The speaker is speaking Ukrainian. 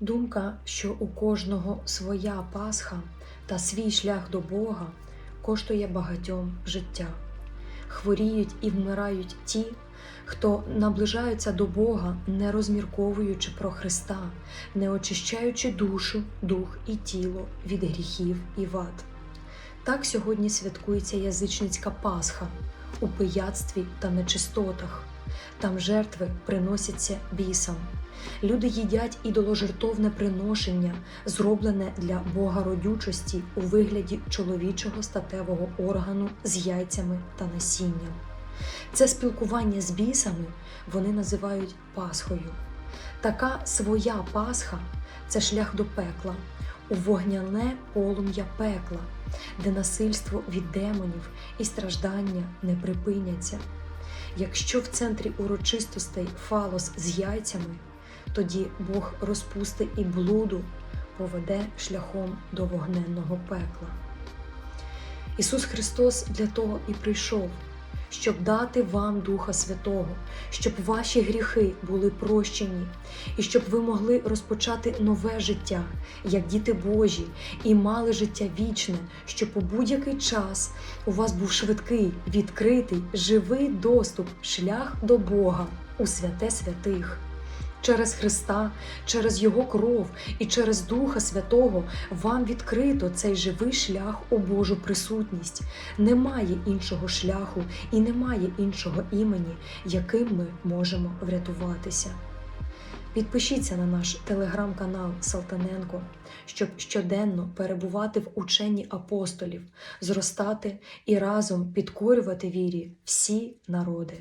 Думка, що у кожного своя Пасха та свій шлях до Бога коштує багатьом життя. Хворіють і вмирають ті, хто наближаються до Бога, не розмірковуючи про Христа, не очищаючи душу, дух і тіло від гріхів і вад. Так сьогодні святкується язичницька Пасха у пияцтві та нечистотах. Там жертви приносяться бісам. Люди їдять ідоложертовне приношення, зроблене для Бога родючості у вигляді чоловічого статевого органу з яйцями та насінням. Це спілкування з бісами вони називають Пасхою. Така своя Пасха це шлях до пекла, у вогняне полум'я пекла, де насильство від демонів і страждання не припиняться. Якщо в центрі урочистостей фалос з яйцями, тоді Бог розпусти і блуду поведе шляхом до вогненного пекла. Ісус Христос для того і прийшов, щоб дати вам Духа Святого, щоб ваші гріхи були прощені, і щоб ви могли розпочати нове життя, як діти Божі, і мали життя вічне, щоб у будь-який час у вас був швидкий, відкритий, живий доступ, шлях до Бога у святе святих. Через Христа, через Його кров і через Духа Святого вам відкрито цей живий шлях у Божу присутність. Немає іншого шляху і немає іншого імені, яким ми можемо врятуватися. Підпишіться на наш телеграм-канал Салтаненко, щоб щоденно перебувати в ученні апостолів, зростати і разом підкорювати вірі всі народи.